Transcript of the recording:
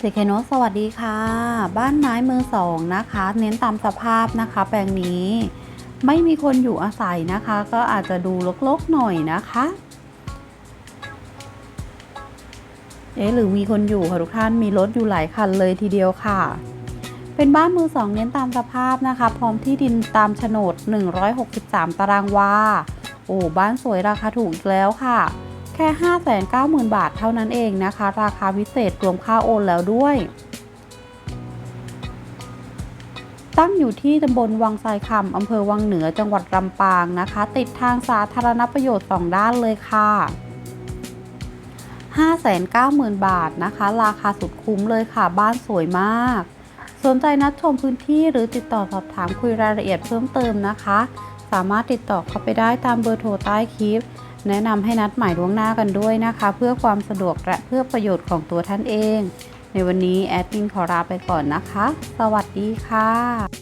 เซเคโนสวัสดีค่ะ บ้านไม้มือสองนะคะ เน้นตามสภาพนะคะ แปลงนี้ไม่มีคนอยู่อาศัยนะคะ ก็อาจจะดูรกๆหน่อยนะคะเอ๊หรือมีคนอยู่ค่ะทุกท่านมีรถอยู่หลายคันเลยทีเดียวค่ะ เป็นบ้านมือสองเน้นตามสภาพนะคะ พร้อมที่ดินตามโฉนด 163 ตารางวาโอ้บ้านสวยราคาถูกอีกแล้วค่ะ ค่ 590,000 บาทเท่านั้นเองนะคะ ราคาพิเศษรวมค่าโอนแล้วด้วย ตั้งอยู่ที่ตำบลวังไซคำอำเภอวังเหนือจังหวัดลำปางนะคะ ติดทางสาธารณประโยชน์ 2 ด้านเลยค่ะ590,000 บาทนะคะ ราคาสุดคุ้มเลยค่ะ บ้านสวยมาก สนใจนัดชมพื้นที่หรือติดต่อสอบถามคุยรายละเอียดเพิ่มเติมนะคะ สามารถติดต่อเข้าไปได้ตามเบอร์โทรใต้คลิป แนะนำให้นัดหมายล่วงหน้ากันด้วยนะคะ เพื่อความสะดวกและเพื่อประโยชน์ของตัวท่านเอง ในวันนี้แอดมินขอลาไปก่อนนะคะ สวัสดีค่ะ